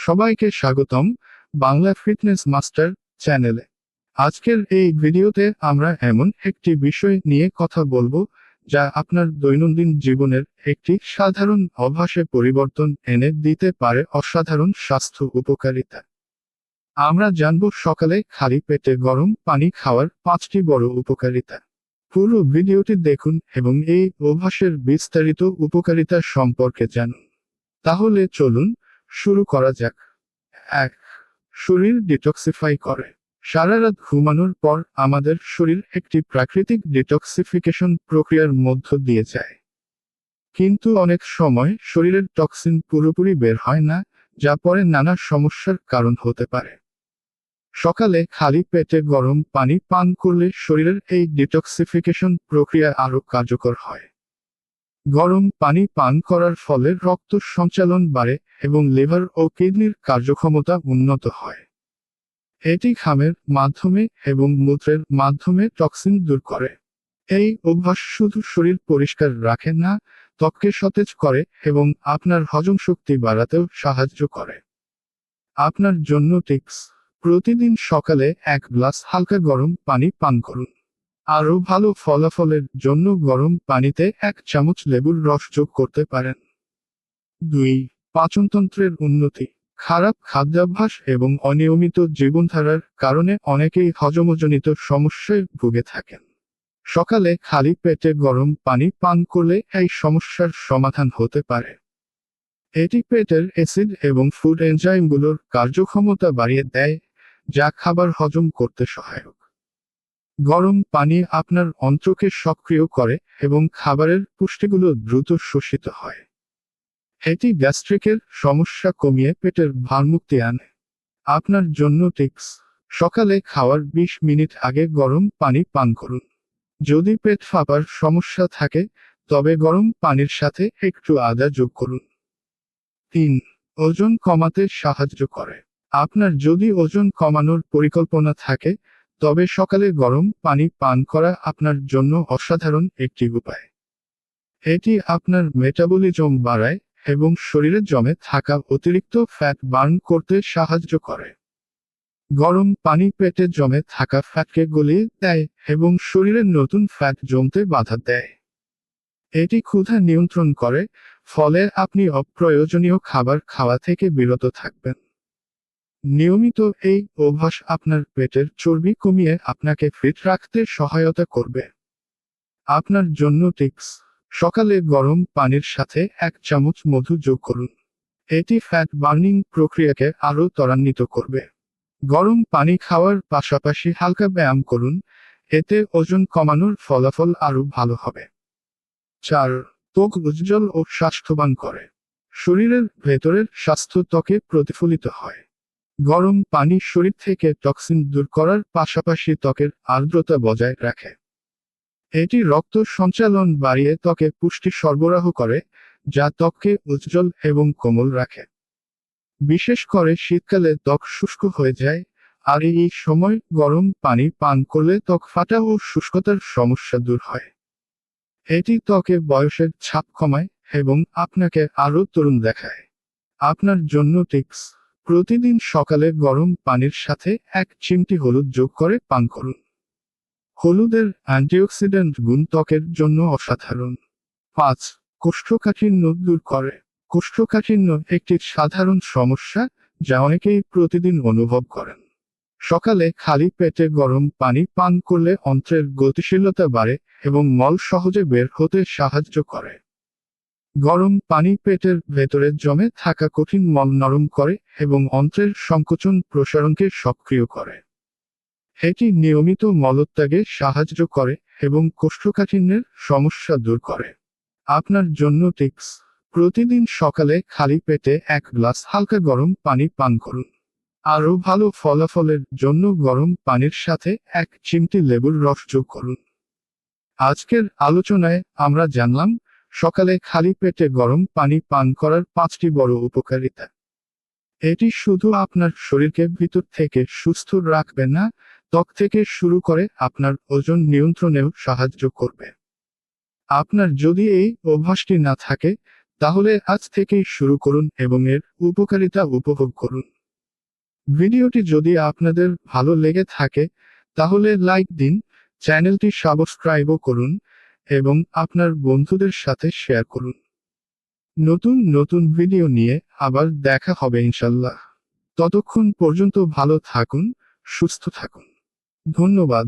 সবাইকে স্বাগতম Bangla fitness master চ্যানেলে। আজকের এই ভিডিওতে আমরা এমন একটি বিষয় নিয়ে কথা বলব, যা আপনার দৈনন্দিন জীবনের একটি সাধারণ অভ্যাসে পরিবর্তন এনে দিতে পারে অসাধারণ স্বাস্থ্য উপকারিতা। আমরা জানব সকালে খালি পেটে গরম পানি খাওয়ার পাঁচটি বড় উপকারিতা। পুরো ভিডিওটি দেখুন এবং এই অভ্যাসের বিস্তারিত উপকারিতা সম্পর্কে জানুন। তাহলে চলুন শুরু করা যাক। এক, শরীর ডিটক্সিফাই করে। সারা রাত ঘুমানোর পর আমাদের শরীর একটি প্রাকৃতিক ডিটক্সিফিকেশন প্রক্রিয়ার মধ্য দিয়ে যায়। কিন্তু অনেক সময় শরীরের টক্সিন পুরোপুরি বের হয় না, যা পরে নানা সমস্যার কারণ হতে পারে। সকালে খালি পেটে গরম পানি পান করলে শরীরের এই ডিটক্সিফিকেশন প্রক্রিয়া আরও কার্যকর হয়। গরম পানি পান করার ফলে রক্ত সঞ্চালন বাড়ে এবং লিভার ও কিডনির কার্যক্ষমতা উন্নত হয়। এটি খামের মাধ্যমে এবং মূত্রের মাধ্যমে টক্সিন দূর করে। এই অভ্যাস শুধু শরীর পরিষ্কার রাখে না, ত্বককে সতেজ করে এবং আপনার হজম শক্তি বাড়াতেও সাহায্য করে। আপনার জন্য টিপস, প্রতিদিন সকালে এক গ্লাস হালকা গরম পানি পান করুন। আরও ভালো ফলাফলের জন্য গরম পানিতে এক চামচ লেবুর রস যোগ করতে পারেন। দুই, পাচনতন্ত্রের উন্নতি। খারাপ খাদ্যাভ্যাস এবং অনিয়মিত জীবনধারার কারণে অনেকেই হজমজনিত সমস্যায় ভুগে থাকেন। সকালে খালি পেটে গরম পানি পান করলে এই সমস্যার সমাধান হতে পারে। এটি পেটের অ্যাসিড এবং ফুড এনজাইমগুলোর কার্যক্ষমতা বাড়িয়ে দেয়, যা খাবার হজম করতে সহায়ক। গরম পানি আপনার অন্ত্রকে সক্রিয় করে এবং খাবারের পুষ্টিগুলো দ্রুত শোষিত হয়। এটি গ্যাস্ট্রিকের সমস্যা কমিয়ে পেটের ভারমুক্তি আনে। আপনার জন্য টিপস, সকালে খাওয়ার ২০ মিনিট আগে গরম পানি পান করুন। যদি পেট ফাঁপার সমস্যা থাকে, তবে গরম পানির সাথে একটু আদা যোগ করুন। তিন, ওজন কমাতে সাহায্য করে। আপনার যদি ওজন কমানোর পরিকল্পনা থাকে তবে সকালে গরম পানি পান করা আপনার জন্য অসাধারণ একটি উপায়। এটি আপনার মেটাবলিজম বাড়ায় এবং শরীরে জমে থাকা অতিরিক্ত ফ্যাট বার্ন করতে সাহায্য করে। গরম পানি পেটে জমে থাকা ফ্যাটকে গলিয়ে দেয় এবং শরীরের নতুন ফ্যাট জমতে বাধা দেয়। এটি ক্ষুধা নিয়ন্ত্রণ করে, ফলে আপনি অপ্রয়োজনীয় খাবার খাওয়া থেকে বিরত থাকবেন। নিয়মিত এই অভ্যাস আপনার পেটের চর্বি কমিয়ে আপনাকে ফিট রাখতে সহায়তা করবে। আপনার জন্য টিপস, সকালে গরম পানির সাথে এক চামচ মধু যোগ করুন। এটি ফ্যাট বার্নিং প্রক্রিয়াকে আরও ত্বরান্বিত করবে। গরম পানি খাওয়ার পাশাপাশি হালকা ব্যায়াম করুন, এতে ওজন কমানোর ফলাফল আরও ভালো হবে। চার, ত্বক উজ্জ্বল ও স্বাস্থ্যবান করে। শরীরের ভেতরের স্বাস্থ্য ত্বকে প্রতিফলিত হয়। গরম পানি শরীর থেকে টক্সিন দূর করার পাশাপাশি ত্বকের আর্দ্রতা বজায় রাখে। এটি রক্ত সঞ্চালন বাড়িয়ে ত্বকে পুষ্টি সরবরাহ করে, যা ত্বককে উজ্জ্বল এবং কোমল রাখে। বিশেষ করে শীতকালে ত্বক শুষ্ক হয়ে যায়, আর এই সময় গরম পানি পান করলে ত্বক ফাটা ও শুষ্কতার সমস্যা দূর হয়। এটি ত্বকে বয়সের ছাপ কমায় এবং আপনাকে আরও তরুণ দেখায়। আপনার জন্য টিপস। প্রতিদিন সকালে গরম পানির সাথে এক চিমটি হলুদ যোগ করে পান করুন। হলুদের অ্যান্টিঅক্সিডেন্ট গুণ ত্বকের জন্য অসাধারণ। পাঁচ, কোষ্ঠকাঠিন্য দূর করে। কোষ্ঠকাঠিন্য একটি সাধারণ সমস্যা যা অনেকেই প্রতিদিন অনুভব করেন। সকালে খালি পেটে গরম পানি পান করলে অন্ত্রের গতিশীলতা বাড়ে এবং মল সহজে বের হতে সাহায্য করে। গরম পানি পেটের ভেতরে জমে থাকা কঠিন মল নরম করে এবং অন্ত্রের সংকোচন প্রসারণকে সক্রিয় করে। এটি নিয়মিত মলত্যাগে সাহায্য করে এবং কোষ্ঠকাঠিন্যের সমস্যা দূর করে। আপনার জন্য টিপস, প্রতিদিন সকালে খালি পেটে এক গ্লাস হালকা গরম পানি পান করুন। আরও ভালো ফলাফলের জন্য গরম পানির সাথে এক চিমটি লেবুর রস যোগ করুন। আজকের আলোচনায় আমরা জানলাম সকালে খালি পেটে গরম পানি পান করার পাঁচটি বড় উপকারিতা। এটি শুধু আপনার শরীরকে ভিতর থেকে সুস্থ রাখবে না, ত্বক থেকে শুরু করে আপনার ওজন নিয়ন্ত্রণেও সাহায্য করবে। আপনার যদি এই অভ্যাসটি না থাকে, তাহলে আজ থেকেই শুরু করুন এবং এর উপকারিতা উপভোগ করুন। ভিডিওটি যদি আপনাদের ভালো লেগে থাকে, তাহলে লাইক দিন, চ্যানেলটি সাবস্ক্রাইবও করুন এবং আপনার বন্ধুদের সাথে শেয়ার করুন। নতুন নতুন ভিডিও নিয়ে আবার দেখা হবে ইনশাল্লাহ ততক্ষণ পর্যন্ত ভালো থাকুন, সুস্থ থাকুন। ধন্যবাদ।